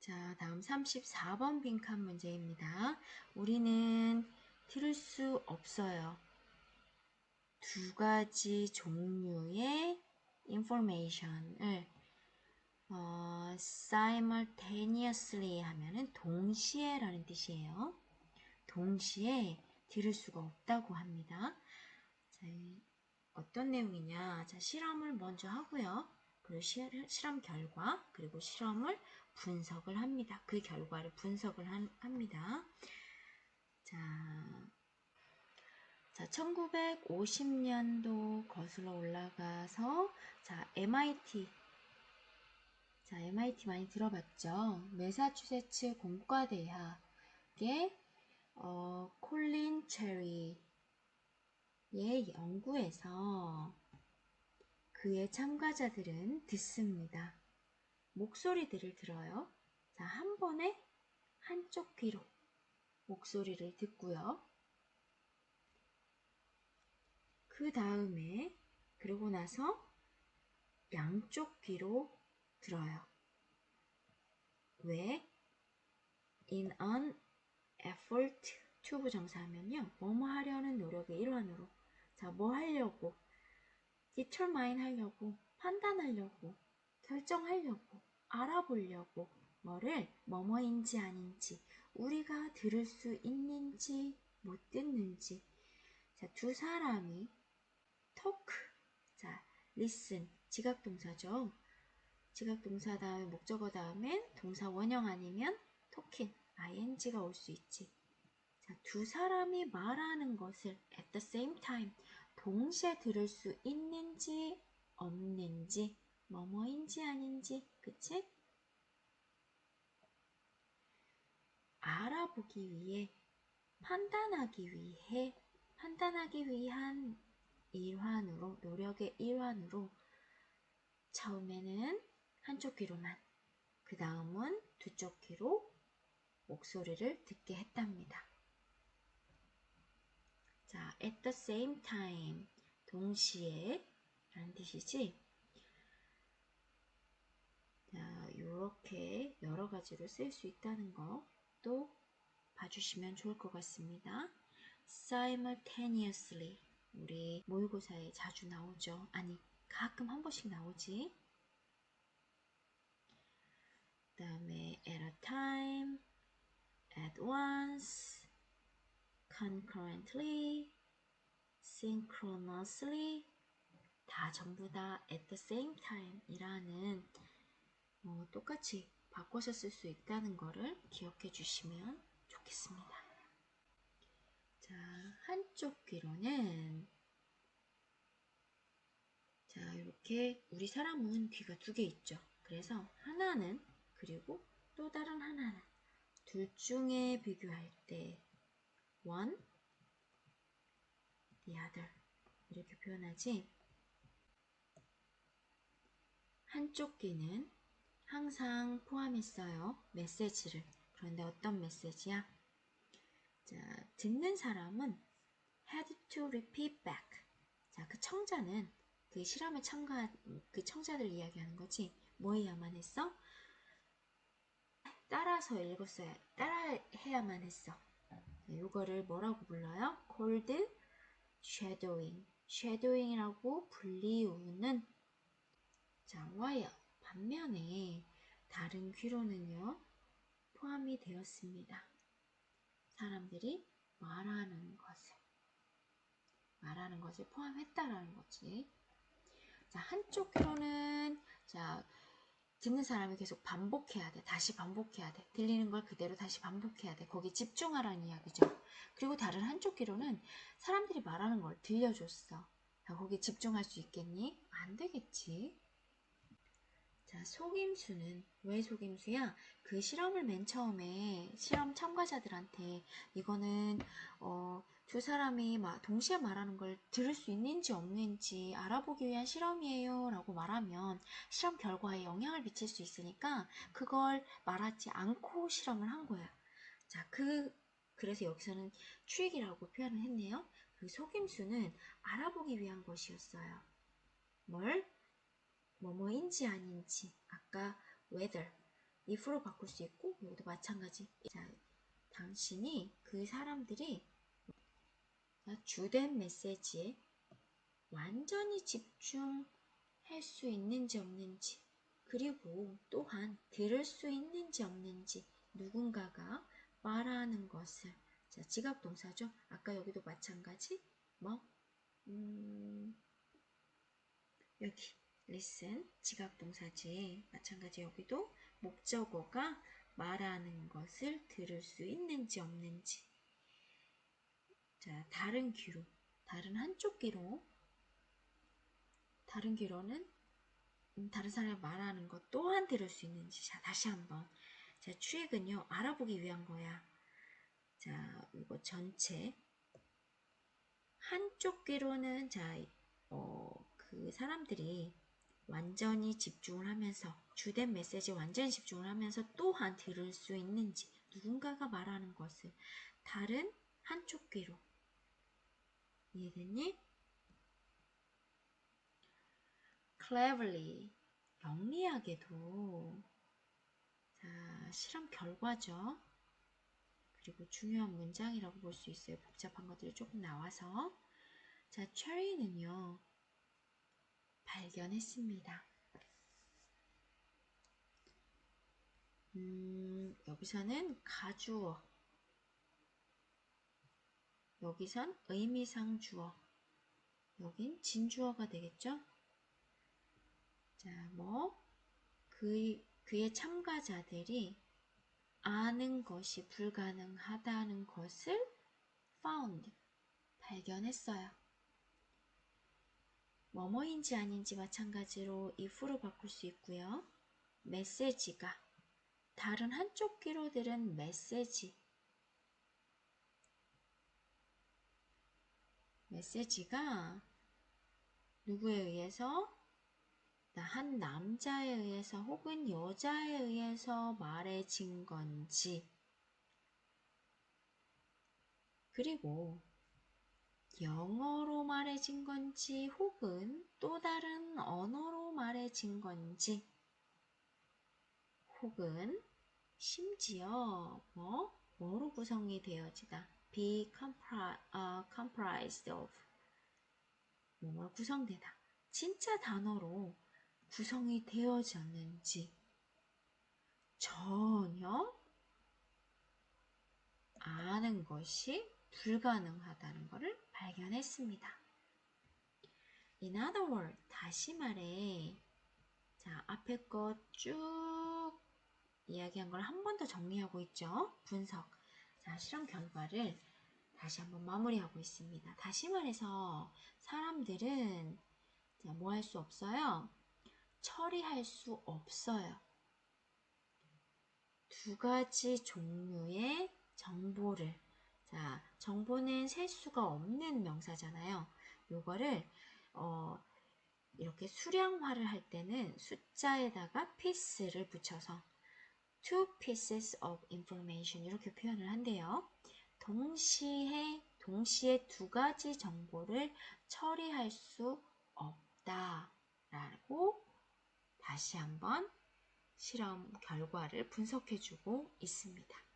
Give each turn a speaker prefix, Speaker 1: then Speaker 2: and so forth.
Speaker 1: 자, 다음 34번 빈칸 문제입니다. 우리는 들을 수 없어요. 두 가지 종류의 information을 어, simultaneously 하면은 동시에 라는 뜻이에요. 동시에 들을 수가 없다고 합니다. 자, 어떤 내용이냐? 자, 실험을 먼저 하고요. 그리고 시, 실험 결과 그리고 실험을 분석을 합니다. 그 결과를 분석을 한, 합니다. 자, 자, 1950년도 거슬러 올라가서 자, MIT 자, MIT 많이 들어봤죠? 매사추세츠 공과대학의 어, 콜린 체리의 연구에서 그의 참가자들은 듣습니다. 목소리들을 들어요. 자, 한 번에 한쪽 귀로 목소리를 듣고요. 그 다음에 그러고 나서 양쪽 귀로 들어요. 왜? In an effort to 부정사하면요. 뭐뭐 하려는 노력의 일환으로 자, 뭐 하려고 determine 하려고 판단하려고 결정하려고 알아보려고 뭐를 뭐뭐인지 아닌지 우리가 들을 수 있는지 못 듣는지 자, 두 사람이 talk 자, listen 지각 동사죠. 지각 동사 다음에 목적어 다음엔 동사 원형 아니면 talking ing가 올 수 있지. 자, 두 사람이 말하는 것을 at the same time 동시에 들을 수 있는지 없는지 뭐뭐인지 아닌지 그치? 알아보기 위해 판단하기 위해 판단하기 위한 일환으로 노력의 일환으로 처음에는 한쪽 귀로만 그 다음은 두쪽 귀로 목소리를 듣게 했답니다. 자, at the same time 동시에 라는 뜻이지 자, 이렇게 여러 가지로 쓸 수 있다는 것도 봐주시면 좋을 것 같습니다. simultaneously 우리 모의고사에 자주 나오죠. 아니 가끔 한 번씩 나오지. 그 다음에 at a time, at once, concurrently, synchronously 다 전부 다 at the same time 이라는 어, 똑같이 바꿔서 쓸 수 있다는 것을 기억해 주시면 좋겠습니다. 자, 한쪽 귀로는 자, 이렇게 우리 사람은 귀가 두 개 있죠. 그래서 하나는 그리고 또 다른 하나는 둘 중에 비교할 때 one, the other 이렇게 표현하지 한쪽 귀는 항상 포함했어요. 메시지를. 그런데 어떤 메시지야? 자, 듣는 사람은 had to repeat back. 자, 그 청자는 그 실험에 참가한 그 청자들 이야기하는 거지. 뭐 해야만 했어? 따라서 읽었어야, 따라 해야만 했어. 이거를 뭐라고 불러요? cold shadowing. shadowing이라고 불리우는 자, while 반면에 다른 귀로는요, 포함이 되었습니다. 사람들이 말하는 것을, 말하는 것을 포함했다라는 거지. 자, 한쪽 귀로는, 자, 듣는 사람이 계속 반복해야 돼. 다시 반복해야 돼. 들리는 걸 그대로 다시 반복해야 돼. 거기 집중하라는 이야기죠. 그리고 다른 한쪽 귀로는 사람들이 말하는 걸 들려줬어. 자, 거기 집중할 수 있겠니? 안 되겠지. 자, 속임수는 왜 속임수야? 그 실험을 맨 처음에 실험 참가자들한테 이거는 어, 두 사람이 막 동시에 말하는 걸 들을 수 있는지 없는지 알아보기 위한 실험이에요 라고 말하면 실험 결과에 영향을 미칠 수 있으니까 그걸 말하지 않고 실험을 한 거야. 자, 그 그래서 여기서는 트릭이라고 표현을 했네요. 그 속임수는 알아보기 위한 것이었어요. 뭘? 뭐뭐인지 아닌지 아까 whether if로 바꿀 수 있고 여기도 마찬가지. 자, 당신이 그 사람들이 주된 메시지에 완전히 집중할 수 있는지 없는지 그리고 또한 들을 수 있는지 없는지 누군가가 말하는 것을 자 지각 동사죠. 아까 여기도 마찬가지 뭐 음, 여기 listen 지각 동사지 마찬가지 여기도 목적어가 말하는 것을 들을 수 있는지 없는지. 자 다른 귀로 다른 한쪽 귀로. 다른 귀로는 음, 다른 사람이 말하는 것 또한 들을 수 있는지. 자 다시 한번. 자 추액은요 알아보기 위한 거야. 자 이거 전체. 한쪽 귀로는 자 어, 그 사람들이 완전히 집중을 하면서 주된 메시지에 완전히 집중을 하면서 또한 들을 수 있는지 누군가가 말하는 것을 다른 한쪽 귀로 이해됐니? cleverly 영리하게도 자 실험 결과죠. 그리고 중요한 문장이라고 볼 수 있어요. 복잡한 것들이 조금 나와서 자 체리는요 발견했습니다. 음, 여기서는 가주어 여기선 의미상 주어 여긴 진주어가 되겠죠? 자, 뭐 그, 그의 참가자들이 아는 것이 불가능하다는 것을 found 발견했어요. 뭐뭐인지 아닌지 마찬가지로 if로 바꿀 수 있고요. 메시지가. 다른 한쪽 귀로 들은 메시지. 메시지가 누구에 의해서? 한 남자에 의해서 혹은 여자에 의해서 말해진 건지. 그리고 영어로 말해진 건지 혹은 또 다른 언어로 말해진 건지 혹은 심지어 뭐 뭐로 구성이 되어지다 be uh, comprised of 뭐뭐 구성되다 진짜 단어로 구성이 되어졌는지 전혀 아는 것이 불가능하다는 것을 발견했습니다. In other words, 다시 말해, 자, 앞에 것 쭉 이야기한 걸 한 번 더 정리하고 있죠. 분석. 자, 실험 결과를 다시 한번 마무리하고 있습니다. 다시 말해서 사람들은 뭐 할 수 없어요? 처리할 수 없어요. 두 가지 종류의 정보는 셀 수가 없는 명사잖아요. 요거를 어, 이렇게 수량화를 할 때는 숫자에다가 piece를 붙여서 two pieces of information 이렇게 표현을 한대요. 동시에 동시에 두 가지 정보를 처리할 수 없다라고 다시 한번 실험 결과를 분석해주고 있습니다.